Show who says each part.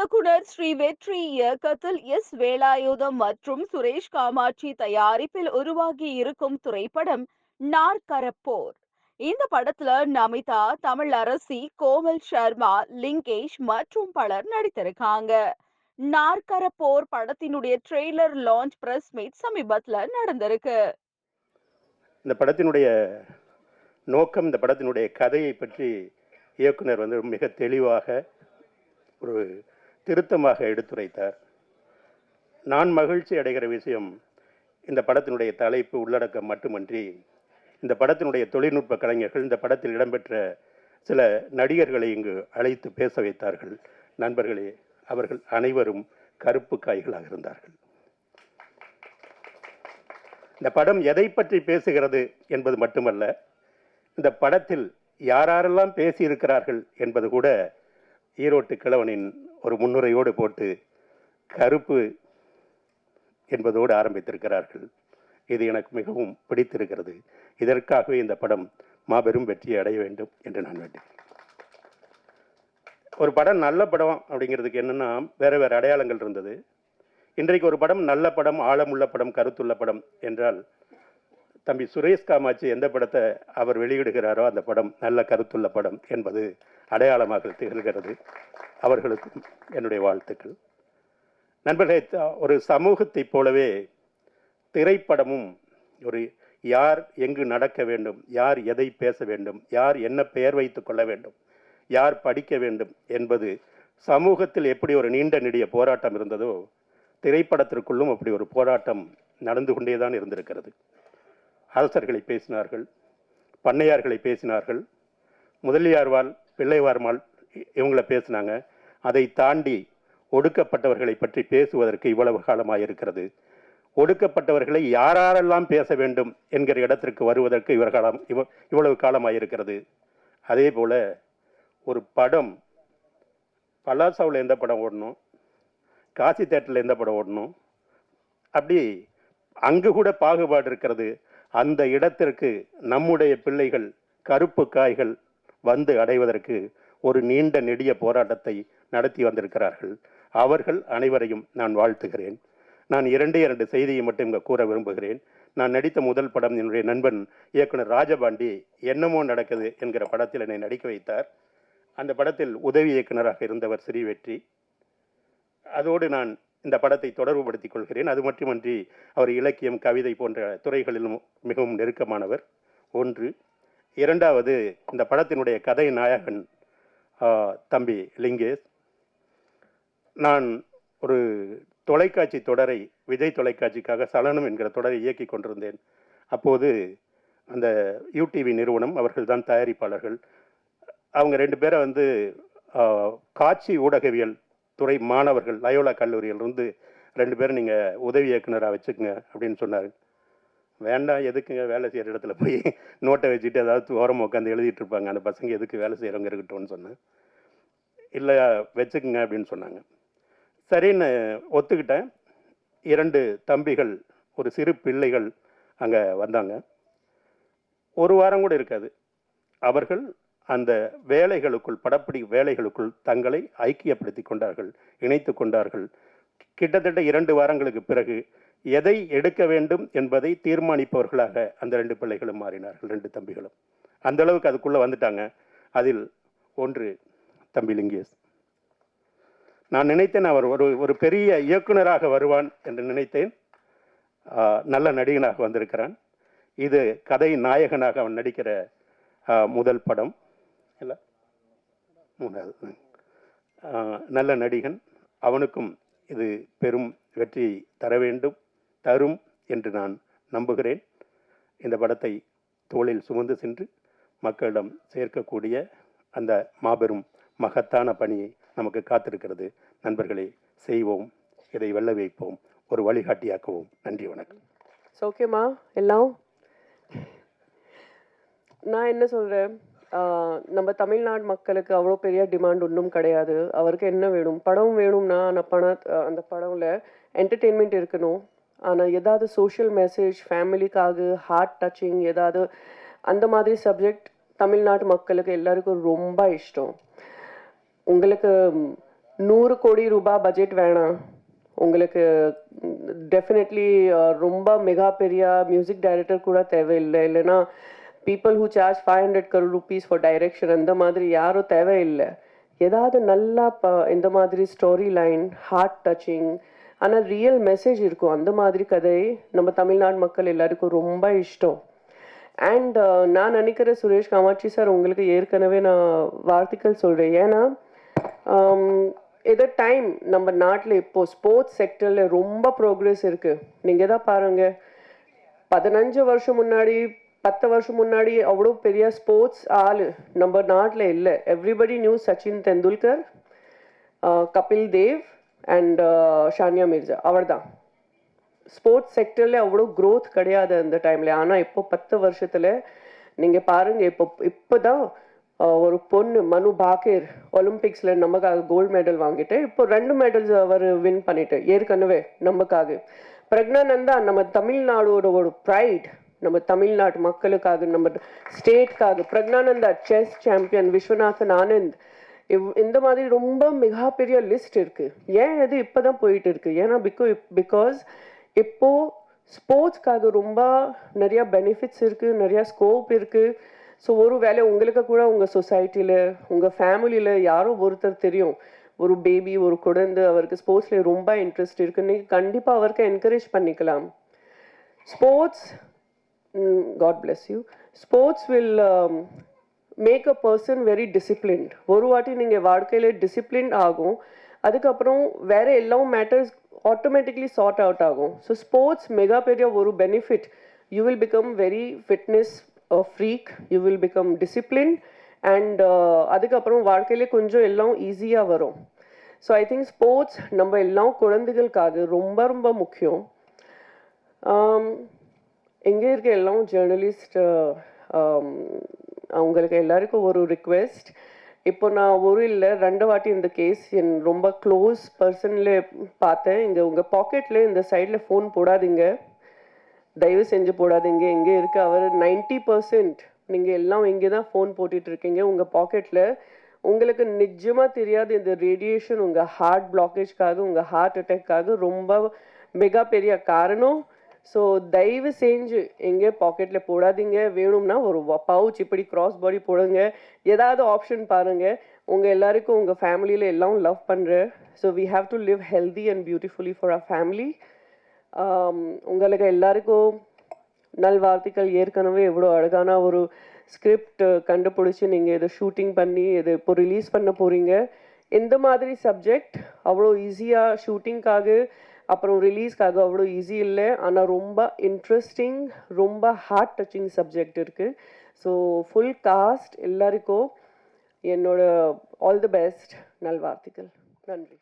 Speaker 1: இயக்குனர் ஸ்ரீ வெற்றி இயக்கத்தில் எஸ். வேலாயுதம் மற்றும் சுரேஷ் காமாட்சி தயாரிப்பில் உருவாகி இருக்கும் திரைப்படம் நாற்கரப்போர். இந்த படத்துல நமிதா தமிழ் அரசி கோமல் சர்மா லிங்கேஷ் மற்றும் பலர் நடித்திருக்காங்க. நாற்கரப்போர் படத்தினுடைய ட்ரெய்லர் லான்ச் பிரஸ் மீட் சமீபத்துல நடந்திருக்கு.
Speaker 2: இந்த படத்தினுடைய நோக்கம் இந்த படத்தினுடைய கதையை பற்றி இயக்குனர் வந்து மிக தெளிவாக ஒரு திருத்தமாக எடுத்துரைத்தார். நான் மகிழ்ச்சி அடைகிற விஷயம் இந்த படத்தினுடைய தலைப்பு உள்ளடக்கம் மட்டுமன்றி இந்த படத்தினுடைய தொழில்நுட்ப கலைஞர்கள் இந்த படத்தில் இடம்பெற்ற சில நடிகர்களை இங்கு அழைத்து பேச வைத்தார்கள். நண்பர்களே அவர்கள் அனைவரும் கருப்பு காய்களாக இருந்தார்கள். இந்த படம் எதை பற்றி பேசுகிறது என்பது மட்டுமல்ல இந்த படத்தில் யாரெல்லாம் பேசியிருக்கிறார்கள் என்பது கூட ஈரோட்டு கிழவனின் ஒரு முன்னுரையோடு போட்டு கருப்பு என்பதோடு ஆரம்பித்திருக்கிறார்கள். இது எனக்கு மிகவும் பிடித்திருக்கிறது. இதற்காகவே இந்த படம் மாபெரும் வெற்றியை அடைய வேண்டும் என்று நான் வேண்டேன் ஒரு படம் நல்ல படம் அப்படிங்கிறதுக்கு என்னென்னா வேறு வேறு அடையாளங்கள் இருந்தது. இன்றைக்கு ஒரு படம் நல்ல படம் ஆழமுள்ள படம் கருத்துள்ள படம் என்றால் தம்பி சுரேஷ் காமாட்சி எந்த படத்தை அவர் வெளியிடுகிறாரோ அந்த படம் நல்ல கருத்துள்ள படம் என்பது அடையாளமாக திகழ்கிறது. அவர்களுக்கும் என்னுடைய வாழ்த்துக்கள். நண்பர்களே ஒரு சமூகத்தைப் போலவே திரைப்படமும் ஒரு யார் எங்கு நடக்க வேண்டும் யார் எதை பேச வேண்டும் யார் என்ன பெயர் வைத்து கொள்ள வேண்டும் யார் படிக்க வேண்டும் என்பது சமூகத்தில் எப்படி ஒரு நீண்ட நெடிய போராட்டம் இருந்ததோ திரைப்படத்திற்குள்ளும் அப்படி ஒரு போராட்டம் நடந்து கொண்டே தான் இருந்திருக்கிறது. அரசர்களை பேசினார்கள் பண்ணையார்களை பேசினார்கள் முதலியார்வால் பிள்ளைவார்மாள் இ- இவங்கள பேசினாங்க. அதை தாண்டி ஒடுக்கப்பட்டவர்களை பற்றி பேசுவதற்கு இவ்வளவு காலமாக இருக்கிறது ஒடுக்கப்பட்டவர்களை யாரெல்லாம் பேச வேண்டும் என்கிற இடத்திற்கு வருவதற்கு இவர் காலம் இவ இவ்வளவு காலமாக இருக்கிறது அதே போல் ஒரு படம் பலாசாவில் எந்த படம் ஓடணும் காசி தேட்டரில் எந்த படம் ஓடணும் அப்படி அங்கு கூட பாகுபாடு இருக்கிறது. அந்த இடத்திற்கு நம்முடைய பிள்ளைகள் கருப்பு காய்கள் வந்து அடைவதற்கு ஒரு நீண்ட நெடிய போராட்டத்தை நடத்தி வந்திருக்கிறார்கள். அவர்கள் அனைவரையும் நான் வாழ்த்துகிறேன். நான் இரண்டே இரண்டு செய்தியை மட்டும் இங்கே கூற விரும்புகிறேன். நான் நடித்த முதல் படம் என்னுடைய நண்பன் இயக்குனர் ராஜபாண்டி என்னமோ நடக்குது என்கிற படத்தில் என்னை நடிக்க வைத்தார். அந்த படத்தில் உதவி இயக்குனராக இருந்தவர் ஸ்ரீ வெற்றி அதோடு நான் இந்த படத்தை தொடர்புபடுத்தி கொள்கிறேன். அது மட்டுமன்றி அவர் இலக்கியம் கவிதை போன்ற துறைகளிலும் மிகவும் நெருக்கமானவர். ஒன்று இரண்டாவது இந்த படத்தினுடைய கதை நாயகன் தம்பி லிங்கேஷ். நான் ஒரு தொலைக்காட்சி தொடரை விஜய் தொலைக்காட்சிக்காக சலனம் என்கிற தொடரை இயக்கி கொண்டிருந்தேன். அப்போது அந்த யூடிவி நிறுவனம் அவர்கள் தான் தயாரிப்பாளர்கள். அவங்க ரெண்டு பேரை வந்து காட்சி ஊடகவியல் துறை மாணவர்கள் லயோலா கல்லூரியிலிருந்து ரெண்டு பேரும் நீங்கள் உதவி இயக்குனராக வச்சுக்கோங்க அப்படின்னு சொன்னார். வேண்டாம் எதுக்குங்க வேலை செய்கிற இடத்துல போய் நோட்டை வச்சுட்டு ஏதாவது ஓரமாக உட்காந்து எழுதிட்டு இருப்பாங்க. அந்த பசங்க எதுக்கு வேலை செய்கிறவங்க இருக்கட்டும்னு சொன்னேன். இல்லை வச்சுக்குங்க அப்படின்னு சொன்னாங்க. சரின்னு ஒத்துக்கிட்டேன். இரண்டு தம்பிகள் ஒரு சிறு பிள்ளைகள் அங்கே வந்தாங்க. ஒரு வாரம் கூட இருக்காது. அவர்கள் அந்த வேலைகளுக்குள் படப்பிடி வேலைகளுக்குள் தங்களை ஐக்கியப்படுத்தி கொண்டார்கள் இணைத்து கொண்டார்கள். கிட்டத்தட்ட இரண்டு வாரங்களுக்கு பிறகு எதை எடுக்க வேண்டும் என்பதை தீர்மானிப்பவர்களாக அந்த ரெண்டு பிள்ளைகளும் மாறினார்கள் ரெண்டு தம்பிகளும். அந்த அளவுக்கு அதுக்குள்ளே வந்துட்டாங்க. அதில் ஒன்று தம்பி லிங்கேஷ். நான் நினைத்தேன் அவர் ஒரு ஒரு பெரிய இயக்குனராக வருவான் என்று நினைத்தேன். நல்ல நடிகனாக வந்திருக்கிறான். இது கதை நாயகனாக அவன் நடிக்கிற முதல் படம். இல்லை? மூணாவது. நல்ல நடிகன். அவனுக்கும் இது பெரும் வெற்றி தர வேண்டும். தரும் என்று நான் நம்புகிறேன். இந்த படத்தை தோளில் சுமந்து சென்று மக்களிடம் சேர்க்கக்கூடிய அந்த மாபெரும் மகத்தான பணியை நமக்கு காத்திருக்கிறது. நண்பர்களே செய்வோம். இதை வெல்ல வைப்போம். ஒரு வழிகாட்டியாக்குவோம். நன்றி வணக்கம்.
Speaker 3: ஓகேம்மா எல்லாம்? நான் என்ன சொல்கிறேன் நம்ம தமிழ்நாடு மக்களுக்கு அவ்வளோ பெரிய டிமாண்ட் ஒன்றும் கிடையாது. அவருக்கு என்ன வேணும்? படம் வேணும்னா அந்த பண அந்த படம்ல என்டர்டெயின்மெண்ட் இருக்கணும். ஆனால் ஏதாவது சோஷியல் மெசேஜ் ஃபேமிலிக்காக ஹார்ட் டச்சிங் ஏதாவது அந்த மாதிரி சப்ஜெக்ட் தமிழ்நாட்டு மக்களுக்கு எல்லாருக்கும் ரொம்ப இஷ்டம். உங்களுக்கு நூறு கோடி ரூபாய் பட்ஜெட் வேணாம். உங்களுக்கு டெஃபினெட்லி ரொம்ப மெகா பெரிய மியூசிக் டைரக்டர் கூட தேவையில்லை. இல்லைன்னா people who charge five hundred crore rupees for direction அந்த மாதிரி யாரும் தேவையில்லை. ஏதாவது நல்லா ப இந்த மாதிரி ஸ்டோரி லைன் ஹார்ட் டச்சிங் ஆனால் ரியல் மெசேஜ் இருக்கும். அந்த மாதிரி கதை நம்ம தமிழ்நாடு மக்கள் எல்லாருக்கும் ரொம்ப இஷ்டம். அண்ட் uh, நான் நினைக்கிறேன் சுரேஷ் காமாட்சி சார் உங்களுக்கு ஏற்கனவே நான் வார்த்தைகள் சொல்கிறேன் ஏன்னா um, ஏதோ டைம் நம்ம நாட்டில் இப்போ ஸ்போர்ட்ஸ் செக்டரில் ரொம்ப ப்ரோக்ரஸ் இருக்குது நீங்கள் தான் பாருங்கள் பதினஞ்சு வருஷம் முன்னாடி பத்து வருஷம் முன்னாடி அவ்வளோ பெரிய ஸ்போர்ட்ஸ் ஆள் நம்ம நாட்டில் இல்லை. Everybody knows Sachin Tendulkar Kapil Dev and Sania Mirza அவர்தான். ஸ்போர்ட்ஸ் செக்டரில் அவ்வளோ க்ரோத் கிடையாது அந்த டைமில் ஆனால் இப்போ பத்து வருஷத்தில் நீங்கள் பாருங்கள் இப்போ இப்போ தான் ஒரு பொண்ணு மனு பாக்கேர் ஒலிம்பிக்ஸில் நமக்காக கோல்டு மெடல் வாங்கிட்டு இப்போ ரெண்டு மெடல்ஸ் அவர் வின் பண்ணிட்டு ஏற்கனவே நமக்காக. பிரக்னானந்தா நம்ம தமிழ்நாடோட ஒரு ப்ரைட் நம்ம தமிழ்நாட்டு மக்களுக்காக நம்ம ஸ்டேட்காக பிரக்னானந்தா செஸ் சாம்பியன் விஸ்வநாதன் ஆனந்த் இந்த மாதிரி ரொம்ப மிகப்பெரிய லிஸ்ட் இருக்கு. ஏன் இது இப்பதான் போயிட்டு இருக்கு ஏன்னா பிகோ பிகாஸ் இப்போ ஸ்போர்ட்ஸ்க்காக ரொம்ப நிறைய பெனிஃபிட்ஸ் இருக்கு நிறைய ஸ்கோப் இருக்கு. ஸோ ஒரு வேலை உங்களுக்கு கூட உங்க சொசைட்டில உங்க ஃபேமிலியில யாரோ ஒருத்தர் தெரியும். ஒரு பேபி ஒரு குழந்தை அவருக்கு ஸ்போர்ட்ஸ்ல ரொம்ப இன்ட்ரெஸ்ட் இருக்கு. நீங்க கண்டிப்பா அவருக்கு என்கரேஜ் பண்ணிக்கலாம். Sports god bless you sports will make a person very disciplined ஒரு வாட்டி நீங்கள் வாழ்க்கையில் டிசிப்ளின் ஆகும் அதுக்கப்புறம் வேறு எல்லாம் மேட்டர்ஸ் ஆட்டோமேட்டிக்லி சார்ட் அவுட் ஆகும். ஸோ ஸ்போர்ட்ஸ் மெகா பெரிய ஒரு benefit you will become very fitness freak you will become discipline and அதுக்கப்புறம் வாழ்க்கையிலே கொஞ்சம் எல்லாம் ஈஸியாக வரும். ஸோ ஐ திங்க் ஸ்போர்ட்ஸ் நம்ம எல்லாம் குழந்தைகளுக்காக ரொம்ப ரொம்ப முக்கியம். Um, எங்கே இருக்க எல்லாம் ஜேர்னலிஸ்ட் அவங்களுக்கு எல்லாருக்கும் ஒரு ரிக்வெஸ்ட் இப்போ நான் ஒரு இல்லை ரெண்டு வாட்டி இந்த கேஸ் என் ரொம்ப க்ளோஸ் பர்சனில் பார்த்தேன். இங்கே உங்கள் பாக்கெட்டில் இந்த சைடில் ஃபோன் போடாதீங்க. தயவு செஞ்சு போடாதீங்க. எங்கே இருக்க அவர் நைன்டி பர்சன்ட் நீங்கள் எல்லாம் இங்கே தான் ஃபோன் போட்டுட்டு இருக்கீங்க. உங்கள் பாக்கெட்டில் உங்களுக்கு நிஜமாக தெரியாது இந்த ரேடியேஷன் உங்கள் ஹார்ட் பிளாக்கேஜ்க்காக உங்கள் ஹார்ட் அட்டாக்காக ரொம்ப மிகப்பெரிய பெரிய காரணம். ஸோ தயவு செஞ்சு எங்கே பாக்கெட்டில் போடாதீங்க. வேணும்னா ஒரு பவுச் இப்படி கிராஸ் பாடி போடுங்க. ஏதாவது ஆப்ஷன் பாருங்க. உங்கள் எல்லாருக்கும் உங்கள் ஃபேமிலியில் எல்லாம் லவ் பண்ணுறேன் so we have to live healthy and beautifully for a family உங்களுக்கு எல்லாருக்கும் நல்வாழ்த்துக்கள். ஏற்கனவே எவ்வளோ அழகான ஒரு ஸ்கிரிப்ட் கண்டுபிடிச்சி நீங்கள் இதை ஷூட்டிங் பண்ணி இதை இப்போ ரிலீஸ் பண்ண போகிறீங்க இந்த மாதிரி சப்ஜெக்ட் அவ்வளோ ஈஸியாக ஷூட்டிங்காக அப்புறம் ரிலீஸ்க்காக அவ்வளோ ஈஸி இல்லை. ஆனால் ரொம்ப இன்ட்ரெஸ்டிங் ரொம்ப ஹார்ட் டச்சிங் சப்ஜெக்ட் இருக்குது ஸோ ஃபுல் காஸ்ட் எல்லாருக்கும் என்னோட ஆல் தி பெஸ்ட் நல்வாழ்த்துக்கள். நன்றி.